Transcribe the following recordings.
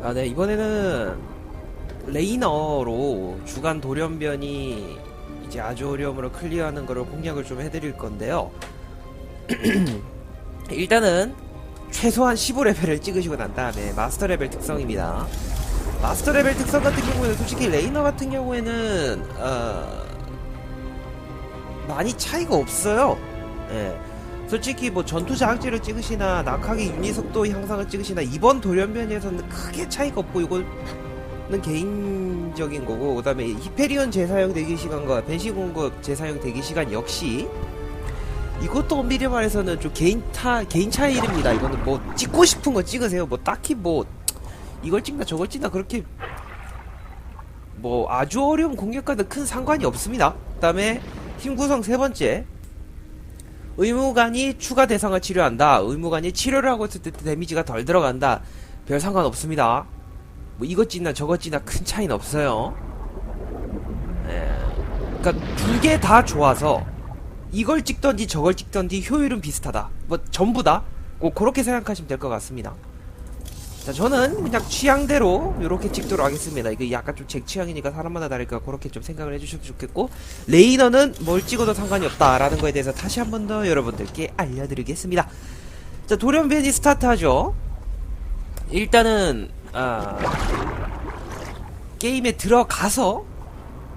아, 네, 이번에는 레이너로 주간 돌연변이 이제 아주 어려움으로 클리어하는 거를 공략을 좀 해드릴 건데요. 일단은 최소한 15레벨을 찍으시고 난 다음에 마스터 레벨 특성입니다. 마스터 레벨 특성 같은 경우에는 솔직히 레이너 같은 경우에는 어, 많이 차이가 없어요. 예. 솔직히 뭐 전투 자극제를 찍으시나 낙하기 유닛 속도 향상을 찍으시나 이번 돌연변이에서는 크게 차이가 없고 이거는 개인적인 거고 그다음에 히페리온 재사용 대기 시간과 벤시 공급 재사용 대기 시간 역시 이것도 엄밀히 말해서는 좀 개인 타 개인 차이입니다. 이거는 뭐 찍고 싶은 거 찍으세요. 뭐 딱히 뭐 이걸 찍나 저걸 찍나 그렇게 뭐 아주 어려운 공격과는 큰 상관이 없습니다. 그다음에 힘 구성 세 번째 의무관이 추가 대상을 치료한다. 의무관이 치료를 하고 있을 때 데미지가 덜 들어간다. 별 상관 없습니다. 뭐 이것 찌나 저것 찌나 큰 차이는 없어요. 예. 그러니까 두 개 다 좋아서 이걸 찍던지 저걸 찍던지 효율은 비슷하다. 뭐 전부 다. 뭐 그렇게 생각하시면 될 것 같습니다. 자, 저는 그냥 취향대로 이렇게 찍도록 하겠습니다. 이게 약간 좀 제 취향이니까 사람마다 다르니까 그렇게 좀 생각을 해주셔도 좋겠고 레이너는 뭘 찍어도 상관이 없다라는 거에 대해서 다시 한 번 더 여러분들께 알려드리겠습니다. 자, 돌연변이 스타트하죠. 일단은 아, 게임에 들어가서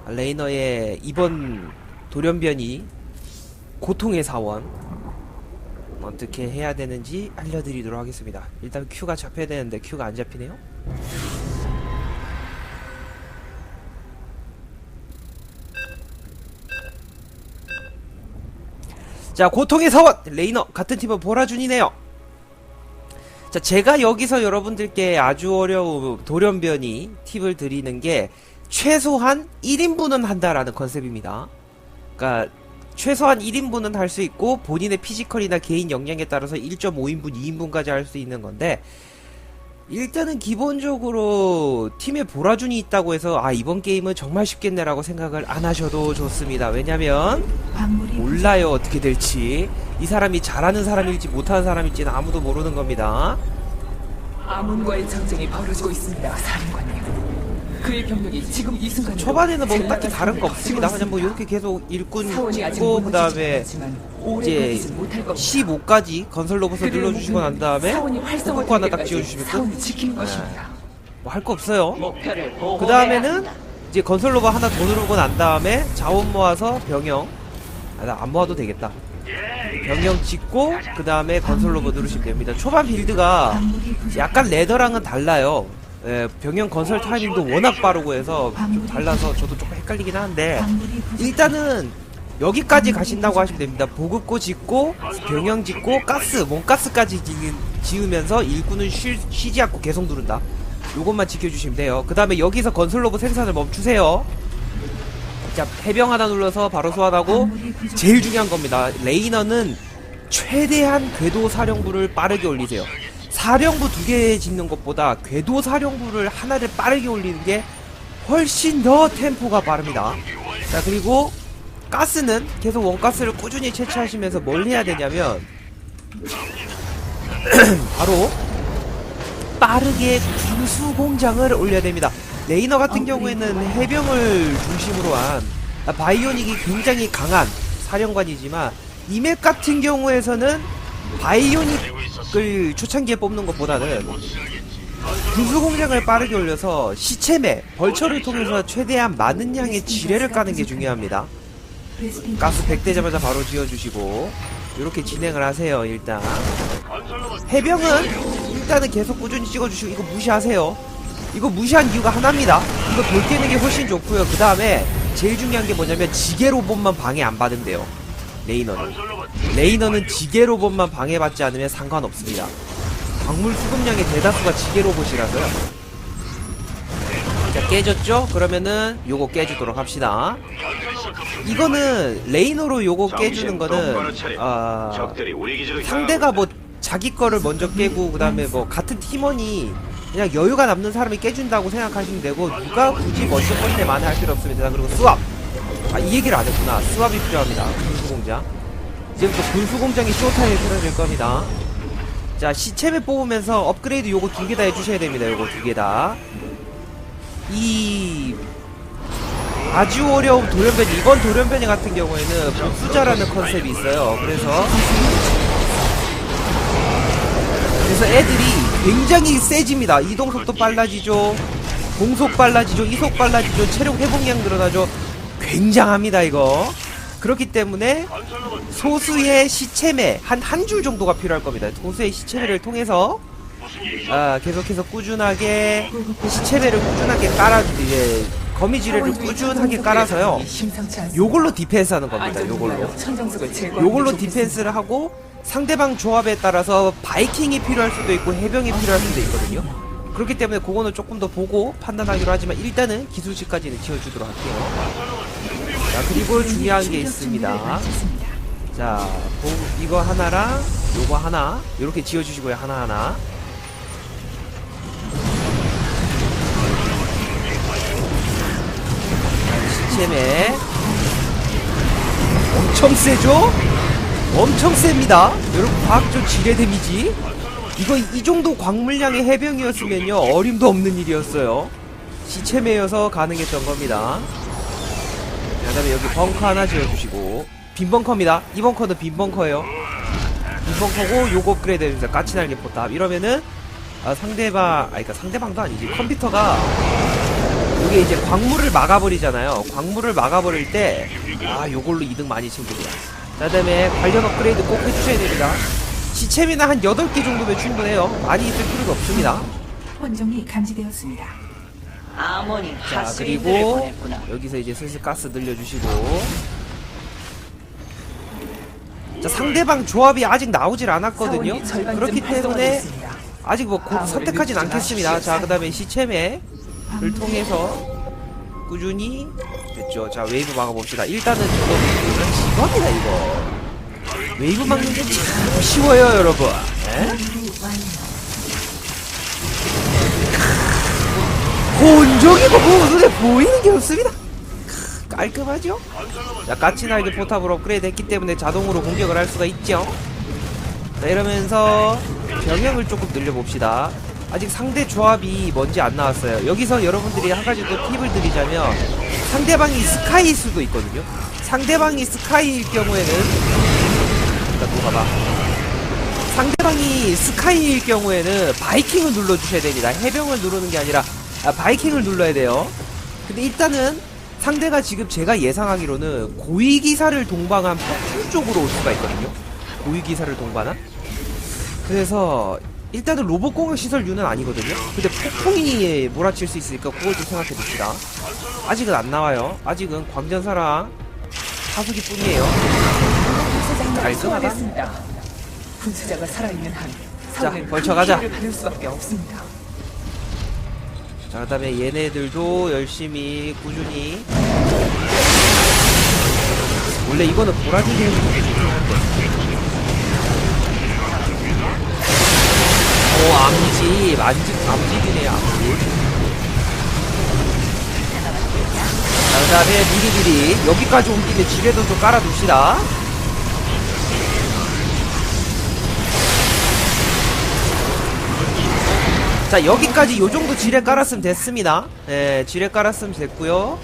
레이너의 이번 돌연변이 고통의 사원 어떻게 해야 되는지 알려드리도록 하겠습니다. 일단 큐가 잡혀야 되는데 큐가 안 잡히네요. 자, 고통의 사원 레이너 같은 팀은 보라준이네요. 자, 제가 여기서 여러분들께 아주 어려운 돌연변이 팁을 드리는 게 최소한 1인분은 한다라는 컨셉입니다. 그러니까 최소한 1인분은 할 수 있고 본인의 피지컬이나 개인 역량에 따라서 1.5인분, 2인분까지 할 수 있는 건데 일단은 기본적으로 팀에 보라준이 있다고 해서 아 이번 게임은 정말 쉽겠네라고 생각을 안 하셔도 좋습니다. 왜냐면 몰라요 어떻게 될지 이 사람이 잘하는 사람일지 못하는 사람일지는 아무도 모르는 겁니다. 아몬과의 전쟁이 벌어지고 있습니다, 사령관님. 그의 병력이 지금 이 순간 초반에는 뭐 딱히 다른 거 없습니다. 그냥 뭐 이렇게 계속 일꾼 사원이 아직 찍고 무너지지 그 다음에 이제 버티진 못할 겁니다. 15까지 건설 로봇을 눌러주시고 난 다음에 포크 하나 딱 지어주시면 끝. 사원을 지키는 것입니다. 뭐할 거 없어요. 그 다음에는 이제 건설 로봇 하나 더 누르고 난 다음에 자원 모아서 병영 아, 나 안 모아도 되겠다. 병영 짓고 그 다음에 건설 로봇 누르시면 됩니다. 초반 빌드가. 약간 레더랑은 달라요. 예, 병영 건설 타이밍도 워낙 빠르고 해서 좀 달라서 저도 조금 헷갈리긴 하는데. 일단은 여기까지 가신다고 하시면 됩니다. 보급고 짓고 병영 짓고 가스 몸가스까지 지- 지으면서 일꾼은 쉬, 쉬지 않고 계속 누른다. 요것만 지켜주시면 돼요. 그 다음에 여기서 건설 로봇 생산을 멈추세요. 자 해병 하나 눌러서 바로 소환하고. 제일 중요한 겁니다. 레이너는 최대한 궤도 사령부를 빠르게 올리세요. 사령부 두 개 짓는 것보다 궤도 사령부를 하나를 빠르게 올리는 게 훨씬 더 템포가 빠릅니다. 자 그리고 가스는 계속 원가스를 꾸준히 채취하시면서 뭘 해야 되냐면 바로 빠르게 군수 공장을 올려야 됩니다. 레이너 같은 경우에는 해병을 중심으로 한 아, 바이오닉이 굉장히 강한 사령관이지만 이맵 같은 경우에서는 바이오닉을 초창기에 뽑는 것보다는 군수 공장을 빠르게 올려서 시체매 벌처를 통해서 최대한 많은 양의 지뢰를 까는 게 중요합니다. 가스 100 되자마자 바로 지어주시고 이렇게 진행을 하세요 일단. 해병은 일단은 계속 꾸준히 찍어주시고 이거 무시하세요. 이거 무시한 이유가 하나입니다. 이거 돌 깨는 게 훨씬 좋고요. 그 다음에 제일 중요한 게 뭐냐면 지게 로봇만 방해 안 받은대요 레이너는 레이너는 지게 로봇만 방해받지 않으면 상관없습니다 광물 수급량의 대다수가 지게 로봇이라서요 자 깨졌죠? 그러면은 요거 깨주도록 합시다 이거는 레이너로 요거 깨주는 거는 기지를 상대가 뭐 자기 거를 먼저 깨고 그 다음에 뭐 같은 팀원이 그냥 여유가 남는 사람이 깨준다고 생각하시면 되고 누가 굳이 먼저 뻔데 만에 할 필요 없습니다. 그리고 수압. 아 이 얘기를 안 했구나. 수압이 필요합니다. 군수공장. 이제부터 군수공장이 쇼타임에 틀어질 겁니다. 자 시체를 뽑으면서 업그레이드 요거 두 개 다 해주셔야 됩니다. 요거 두 개 다. 이 아주 어려운 돌연변이 이번 돌연변이 같은 경우에는 복수자라는 컨셉이 있어요. 그래서 그래서 애들이 굉장히 세집니다. 이동 속도 빨라지죠. 공속 빨라지죠. 이속 빨라지죠. 체력 회복량 늘어나죠. 굉장합니다 이거. 그렇기 때문에 소수의 시체매 한 한 줄 정도가 필요할 겁니다. 소수의 시체매를 통해서 아, 계속해서 꾸준하게 시체매를 꾸준하게 깔아 이제 거미지뢰를 꾸준하게 깔아서요. 요걸로 디펜스 하는 겁니다. 요걸로. 요걸로. 디펜스를 하고 상대방 조합에 따라서 바이킹이 필요할 수도 있고 해병이 필요할 수도 있거든요. 그렇기 때문에 그거는 조금 더 보고 판단하기로 하지만 일단은 기술치까지는 지어주도록 할게요. 자 그리고 중요한 게 있습니다. 자 보- 이거 하나랑 요거 하나 이렇게 지어주시고요 하나 하나. 시체매 엄청 세죠? 엄청 셉니다. 여러분 과학적 지뢰 데미지. 이거 이 정도 광물량의 해병이었으면요 어림도 없는 일이었어요. 시체매여서 가능했던 겁니다. 자, 그다음에 여기 벙커 하나 지어주시고 빈 벙커입니다. 이 벙커는 빈 벙커예요. 빈 벙커고 요거 업그레이드 해주세요. 까치날개 포탑 이러면은 아, 상대방 아 그러니까 상대방도 아니지 컴퓨터가 이게 이제 광물을 막아버리잖아요. 광물을 막아버릴 때, 아, 요걸로 이득 많이 챙깁니다. 자, 그 다음에 관련 업그레이드 꼭 해주셔야 됩니다. 시체미나 한 8개 정도면 충분해요. 많이 있을 필요가 없습니다. 혼종이 감지되었습니다. 아모니 자, 그리고. 여기서 이제 슬슬 가스 늘려주시고. 자, 상대방 조합이 아직 나오질 않았거든요. 그렇기 때문에. 아직 뭐 곧 선택하진 않겠습니다. 자, 그 다음에 시체매를 통해서 꾸준히 됐죠. 자, 웨이브 막아봅시다. 일단은 저거 이거 직업이다, 이거. 웨이브 막는 게 참 쉬워요, 여러분. 예? 본 적이고 뭐 눈에 보이는 게 없습니다. 크, 깔끔하죠? 자, 까치날개 포탑으로 업그레이드 했기 때문에 자동으로 공격을 할 수가 있죠. 자, 이러면서 병영을 조금 늘려봅시다. 아직 상대 조합이 뭔지 안 나왔어요. 여기서 여러분들이 한 가지 또 팁을 드리자면 상대방이 스카이일 수도 있거든요. 상대방이 스카이일 경우에는 일단 녹아봐. 상대방이 스카이일 경우에는 바이킹을 눌러주셔야 됩니다. 해병을 누르는 게 아니라 아, 바이킹을 눌러야 돼요. 근데 일단은 상대가 지금 제가 예상하기로는 고위기사를 동반한 폭풍 쪽으로 올 수가 있거든요. 고위기사를 동반한? 그래서 일단은 로봇 공격 시설 유는 아니거든요. 근데 폭풍이 몰아칠 수 있으니까 그걸 좀 생각해 봅시다. 아직은 안 나와요. 아직은 광전사랑 하수기 뿐이에요. 깔끔하다. 소화됐습니다. 분수자가 살아있는 한 사원은 벌쳐 큰 가자. 피해를 받을 수밖에 없습니다. 자, 그 다음에 얘네들도 열심히, 꾸준히. 원래 이거는 보라지게 해주는 게 좋긴 한데. 오, 암지, 암지, 암지기네, 암지. 자, 그 다음에 미리미리, 여기까지 온 김에 지뢰도 좀 깔아둡시다. 자 여기까지 요 정도 지뢰 깔았으면 됐습니다. 예, 지뢰 깔았으면 됐고요.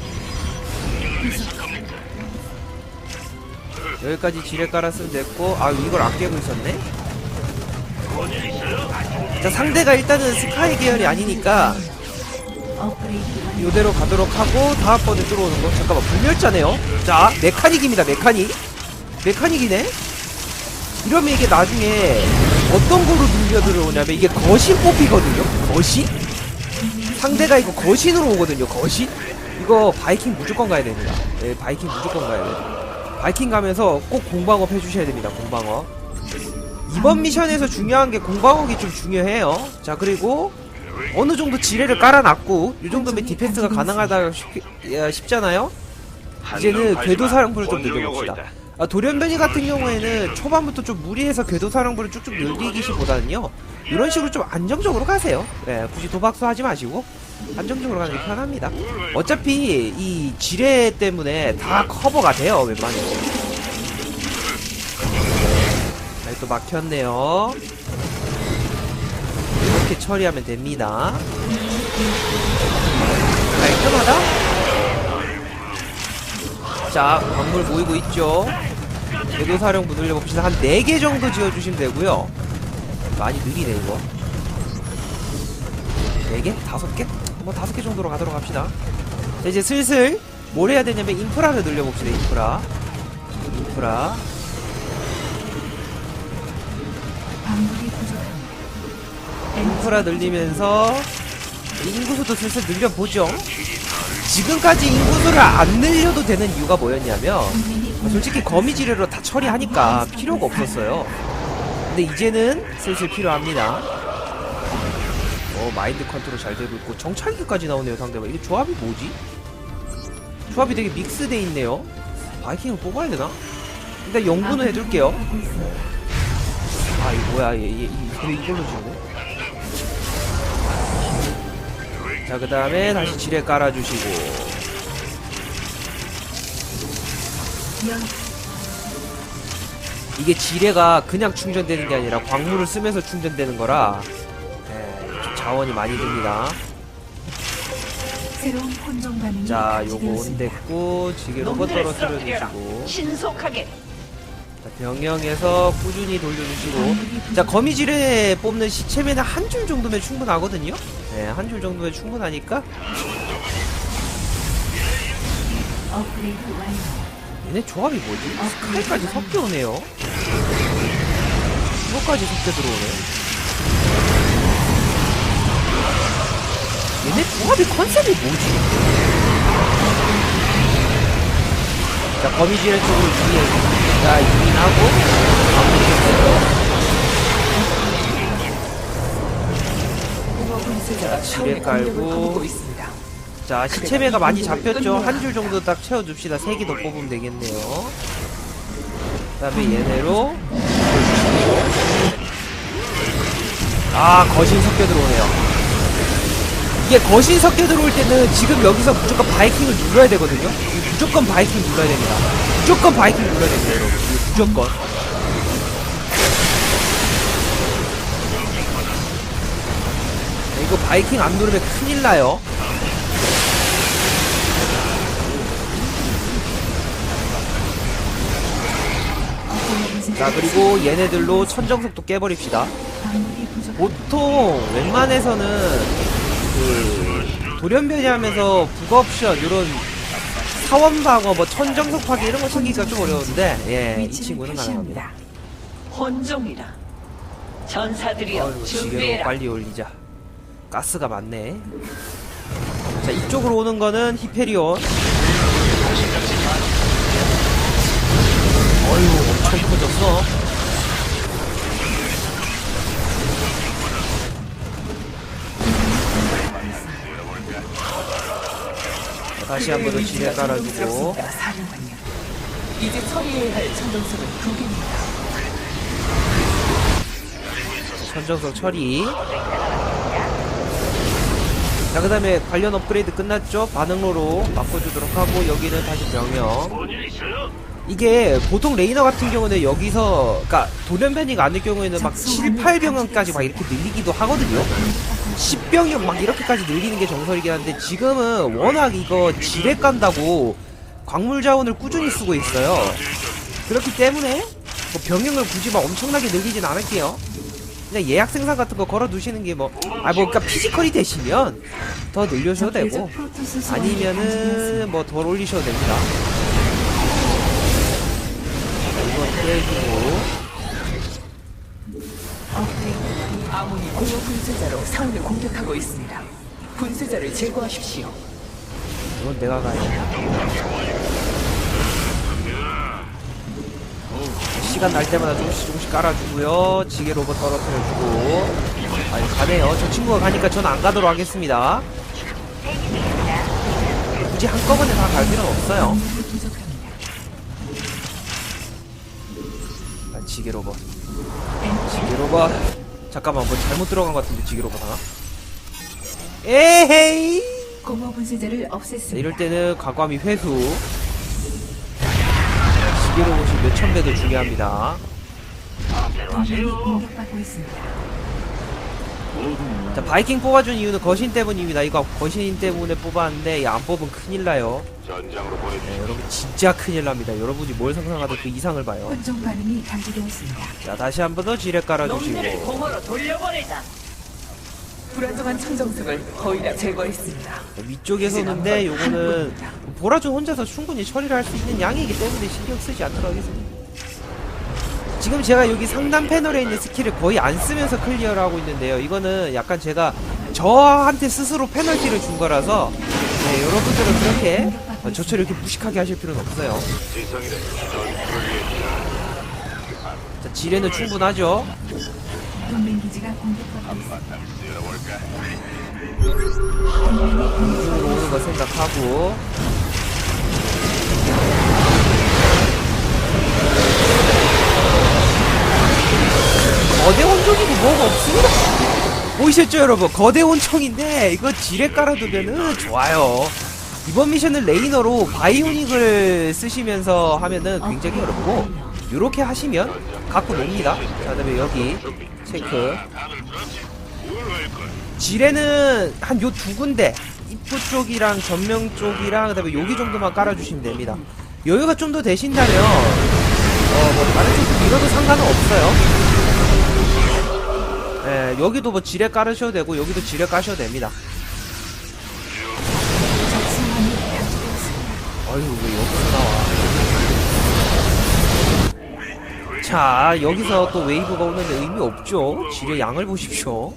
여기까지 지뢰 깔았으면 됐고, 아 이걸 안 깨고 있었네. 자 상대가 일단은 스카이 계열이 아니니까. 요대로 가도록 하고 다음 번에 들어오는 거 잠깐만 불멸자네요. 자 메카닉입니다 메카닉. 메카닉이네. 이러면 이게 나중에 어떤 거로 눌려 들어오냐면 이게 거신 뽑히거든요. 거신? 상대가 이거 거신으로 오거든요. 거신? 이거 바이킹 무조건 가야 됩니다. 네, 바이킹 무조건 가야 돼요. 바이킹 가면서 꼭 공방업 해주셔야 됩니다. 공방업. 이번 미션에서 중요한 게 공방업이 좀 중요해요. 자 그리고 어느 정도 지뢰를 깔아놨고 이 정도면 디펜스가 가능하다 싶, 야, 싶잖아요. 이제는 궤도 사령부를 좀 늘려봅시다. 아, 돌연변이 같은 경우에는 초반부터 좀 무리해서 궤도사령부를 쭉쭉 늘리기시보다는요 이런 식으로 좀 안정적으로 가세요. 예, 굳이 도박수 하지 마시고 안정적으로 가는 게 편합니다. 어차피 이 지뢰 때문에 다 커버가 돼요 웬만해서 자, 또 막혔네요. 이렇게 처리하면 됩니다. 깔끔하다 자, 광물 모이고 있죠. 궤도사령부 늘려봅시다. 한 4개 정도 지어주시면 되고요. 많이 느리네, 이거. 4개? 5개? 뭐 5개 정도로 가도록 합시다. 자, 이제 슬슬 뭘 해야 되냐면 인프라를 늘려봅시다, 인프라. 인프라. 인프라 늘리면서 인구수도 슬슬 늘려보죠. 지금까지 인구수를 안 늘려도 되는 이유가 뭐였냐면 솔직히 거미지뢰로 다 처리하니까 필요가 없었어요. 근데 이제는 슬슬 필요합니다. 어 마인드 컨트롤 잘 되고 있고 정찰기까지 나오네요 상대방. 이게 조합이 뭐지? 조합이 되게 믹스돼 있네요. 바이킹을 뽑아야 되나? 일단 연구는 해둘게요. 아 이거 뭐야 얘, 얘, 이- 왜 이걸로 지우네? 자, 그 다음에 다시 지뢰 깔아주시고. 연 이게 지뢰가 그냥 충전되는 게 아니라 광물을 쓰면서 충전되는 거라, 예, 좀 자원이 많이 듭니다. 자, 요거. 온댔고, 지게 로봇 떨어뜨려. 주시고, 신속하게. 자, 병영에서 꾸준히 돌려주시고, 자, 거미지뢰 뽑는 시체면은 한 줄 정도면 충분하거든요? 네, 한 줄 정도면 충분하니까. 얘네 조합이 뭐지? 스카이까지 섞여 오네요. 이거까지 섞여 들어오네. 얘네 조합이 컨셉이 뭐지? 자, 거미지뢰 쪽으로 유인. 자, 유인하고. 분쇄 자가 지뢰 차원의 공격을 깔고. 자, 시체매가 많이 잡혔죠? 한 줄 정도 딱 채워줍시다. 세 개 더 뽑으면 되겠네요. 그 다음에 얘네로. 아, 거신 섞여 들어오네요. 이게 거신 섞여 들어올 때는 지금 여기서 무조건 바이킹을 눌러야 되거든요? 무조건 바이킹 눌러야 됩니다. 무조건 바이킹 눌러야 됩니다, 여러분. 무조건. 이거 바이킹 안 누르면 큰일 나요. 자 그리고 얘네들로 천정석도 깨버립시다. 보통 웬만해서는 그 돌연변이 하면서 북옵션 요런 사원방어 뭐 천정석 파기 이런 거 챙기기가 좀 어려운데 예이 친구는 가능합니다. 혼종이라. 전사들이여 준비해라. 빨리 올리자 가스가 많네 자 이쪽으로 오는 거는 히페리온 어휴 엄청 커졌어 다시 한 번 더 지뢰 깔아주고. 이제 처리해야 할 천정석은 두 개입니다. 선정석 처리 자 그 다음에 관련 업그레이드 끝났죠? 반응로로 바꿔주도록 하고 여기는 다시 병영 이게 보통 레이너 같은 경우는 여기서 그니까 돌연변이가 아닐 경우에는 막 7, 8병영까지 막 이렇게 늘리기도 하거든요. 10병영 막 이렇게까지 늘리는 게 정설이긴 한데 지금은 워낙 이거 지뢰 깐다고 광물 자원을 꾸준히 쓰고 있어요. 그렇기 때문에 뭐 병영을 굳이 막 엄청나게 늘리진 않을게요 그냥 예약 생산 같은 거 걸어 두시는 게 뭐, 아, 뭐, 그니까 피지컬이 되시면 더 늘려셔도 되고, 아니면은. 뭐 덜 올리셔도 됩니다. 자, 이건 업그레이드 아몬이 공허 분쇄자로 사원을 공격하고 있습니다. 분쇄자를 제거하십시오. 이건 내가 가야 시간 날 때마다 조금씩 조금씩 깔아주고요. 지게 로봇 떨어뜨려주고. 아니, 가네요. 저 친구가 가니까 전 안 가도록 하겠습니다. 굳이 한꺼번에 다 갈 필요는 없어요. 부족합니다. 지게 로봇 지게 로봇 잠깐만 뭐 잘못 들어간 것 같은데 지게 로봇 하나 에헤이 공허 분쇄자를 자, 없앴습니다. 이럴 때는 과감히 회수 지게 로봇이 몇천 배도 중요합니다 동맹이 공격받고 있습니다. 자 바이킹 뽑아준 이유는 거신 때문입니다 이거 거신 때문에 뽑았는데 이안 뽑으면 큰일 나요 전장으로 보내 네, 여러분 진짜 큰일 납니다 여러분이 뭘 상상하든 그 이상을 봐요 혼종 반응이 감지되었습니다. 자 다시 한 번 더 지뢰 놈들을 깔아주시고 공허로 돌려보내자. 불안정한 청정석을 거의 다 제거했습니다. 위쪽에서 오는데 요거는 보라준 혼자서 충분히 처리를 할 수 있는 양이기 때문에 신경 쓰지 않도록 하겠습니다. 지금 제가 여기 상단 패널에 있는 스킬을 거의 안 쓰면서 클리어를 하고 있는데요. 이거는 약간 제가 저한테 스스로 페널티를 준 거라서 네, 여러분들은 그렇게 어, 저처럼 이렇게 무식하게 하실 필요는 없어요. 자 지뢰는 충분하죠? 동맹 기지가 공격 이쪽으로 오는 거 생각하고 거대 혼종이고 뭐가 없습니다. 보이셨죠 여러분? 거대 혼종인데 이거 지뢰 깔아두면은 좋아요. 이번 미션은 레이너로 바이오닉을 쓰시면서 하면은 굉장히 어렵고 요렇게 하시면 갖고 놉니다. 자 그다음에 여기 체크 지뢰는 한 요 두 군데 입구 쪽이랑 전명 쪽이랑 그다음에 여기 정도만 깔아주시면 됩니다. 여유가 좀 더 되신다면 어뭐 다른 쪽 밀어도 상관은 없어요. 예, 여기도 뭐 지뢰 깔으셔도 되고 여기도 지뢰 까셔도 됩니다. 아유 왜 여기서 나와? 자 여기서 또 웨이브가 오는 데 의미 없죠. 지뢰 양을 보십시오.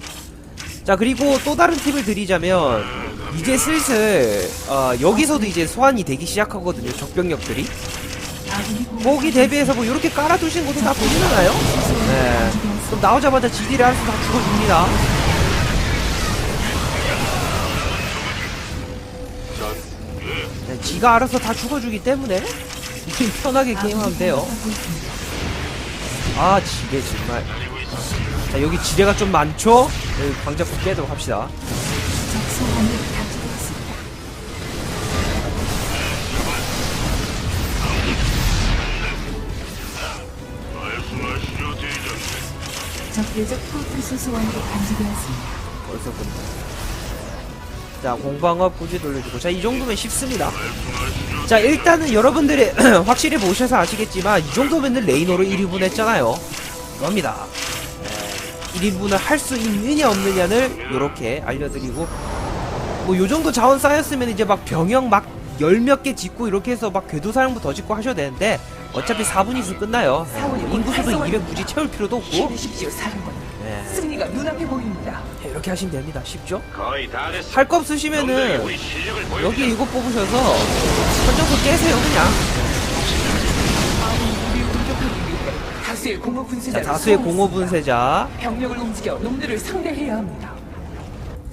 자 그리고 또 다른 팁을 드리자면 이제 슬슬 어, 여기서도 이제 소환이 되기 시작하거든요. 적병력들이. 거기 대비해서 뭐 이렇게 깔아두신 것도 다 보이나요 네. 그럼 나오자마자 지디를 한수 다 죽어줍니다. 네, 지가 알아서 다 죽어주기 때문에 편하게 게임하면 돼요. 아 지뢰 정말. 자 여기 지뢰가 좀 많죠? 여기 광자포 깨도록 합시다. 소환이 감지되었습니다. 벌써 끝나. 자 공방업 꾸지 돌려주고 자 이 정도면 쉽습니다. 자 일단은 여러분들이 확실히 보셔서 아시겠지만 이 정도면은 레이노로 1인분 했잖아요. 이겁니다. 네, 1인분을 할 수 있느냐 없느냐를 이렇게 알려드리고 뭐 요 정도 자원 쌓였으면 이제 막 병영 막 열 몇 개 짓고 이렇게 해서 막 궤도 사령부 더 짓고 하셔도 되는데 어차피 4분 있으면 끝나요. 네, 인구수도 200 굳이 채울 필요도 없고 네, 승리가 눈앞에 보입니다. 이렇게 하시면 됩니다. 쉽죠? 거의 다 됐어 할 거 없으시면은 우리 실력을 보여 여기 이거 뽑으셔서 선정소 깨세요 그냥. 우리 공격하기 위해 다수의 공허 분쇄자. 자 다수의 공허 분쇄자. 병력을 움직여 놈들을 상대해야 합니다.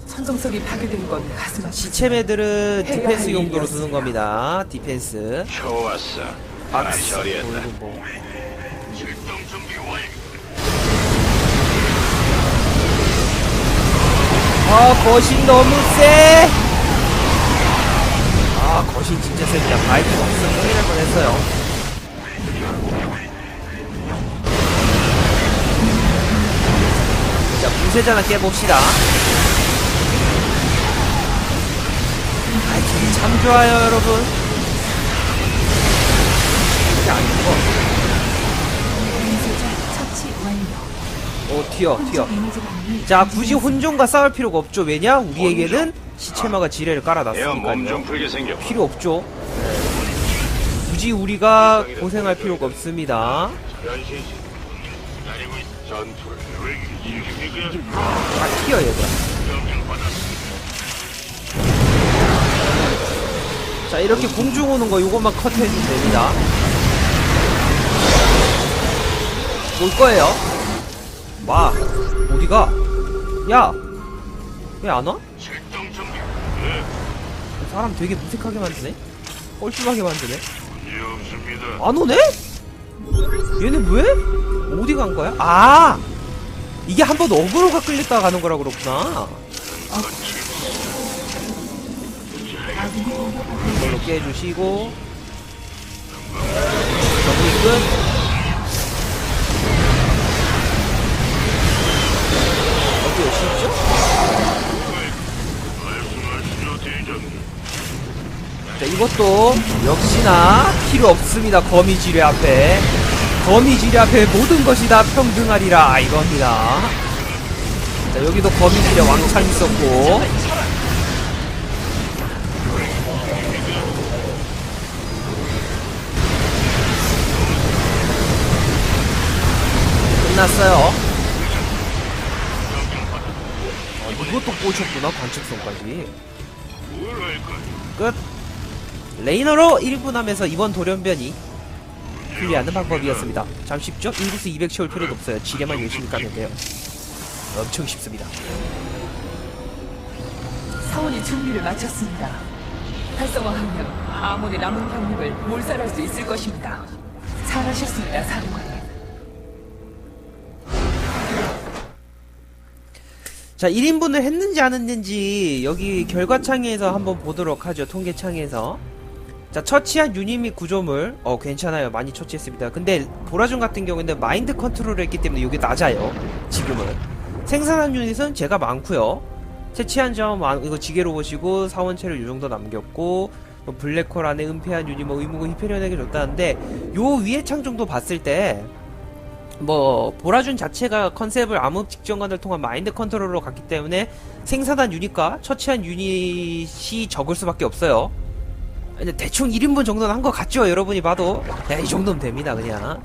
천정석이 파괴된 건 가슴 아프지. 시체매들은 디펜스 용도로 쓰는 겁니다. 디펜스. 좋았어. 잘 박스. 처리했다. 뭐 이거 뭐 아 거신 너무 세! 아 거신 진짜 셉니다. 바이크 없으면 큰일 날 뻔했어요. 자 분쇄자나 깨봅시다. 바이킹 참 좋아요 여러분. 이게 오 튀어 튀어. 자 굳이 혼종과 싸울 필요가 없죠. 왜냐? 우리에게는 시체마가 지뢰를 깔아놨으니까요. 필요 없죠. 굳이 우리가 고생할 필요가 없습니다. 다 튀어 얘들아. 자 이렇게 공중 오는 거 요것만 컷해주면 됩니다. 올 거예요 와 어디가 야왜 안 와? 사람 되게 무색하게 만드네 뻘쭘하게 만드네 안 오네? 얘네 왜? 어디 간 거야? 아! 이게 한 번 어그로가 끌렸다가 가는 거라 그렇구나. 이걸로 깨주시고. 정리 끝. 자, 이것도 역시나 필요 없습니다. 거미지뢰 앞에. 거미지뢰 앞에 모든 것이 다 평등하리라 이겁니다. 자, 여기도 거미지뢰 왕창 있었고. 끝났어요. 어, 이것도 꽂혔구나, 할까? 끝. 레이너로 1분 하면서 이번 돌연변이 풀리하는 방법이었습니다. 참 쉽죠? 인구수 200 채울 필요도 없어요. 지뢰만 열심히 까면 돼요. 엄청 쉽습니다. 사원이 준비를 마쳤습니다. 활성화하면 아몬의 남은 병력을 몰살할 수 있을 것입니다. 잘하셨습니다, 사령관님. 자, 1인분을 했는지 안 했는지 여기 결과창에서 한번 보도록 하죠. 통계창에서. 자, 처치한 유닛 및 구조물. 어, 괜찮아요. 많이 처치했습니다. 근데 보라준 같은 경우에는 마인드 컨트롤을 했기 때문에 이게 낮아요. 지금은. 생산한 유닛은 제가 많고요. 채취한 점 많- 이거 지게로 보시고 사원체를 요 정도 남겼고 뭐 블랙홀 안에 은폐한 유닛 뭐 의무고 히페리온에게 줬다는데 요 위에 창 정도 봤을 때 뭐 보라준 자체가 컨셉을 암흑 직전관을 통한 마인드 컨트롤로 갔기 때문에 생산한 유닛과 처치한 유닛이 적을 수밖에 없어요. 대충 1인분 정도는 한 것 같죠? 여러분이 봐도 네, 이 정도면 됩니다 그냥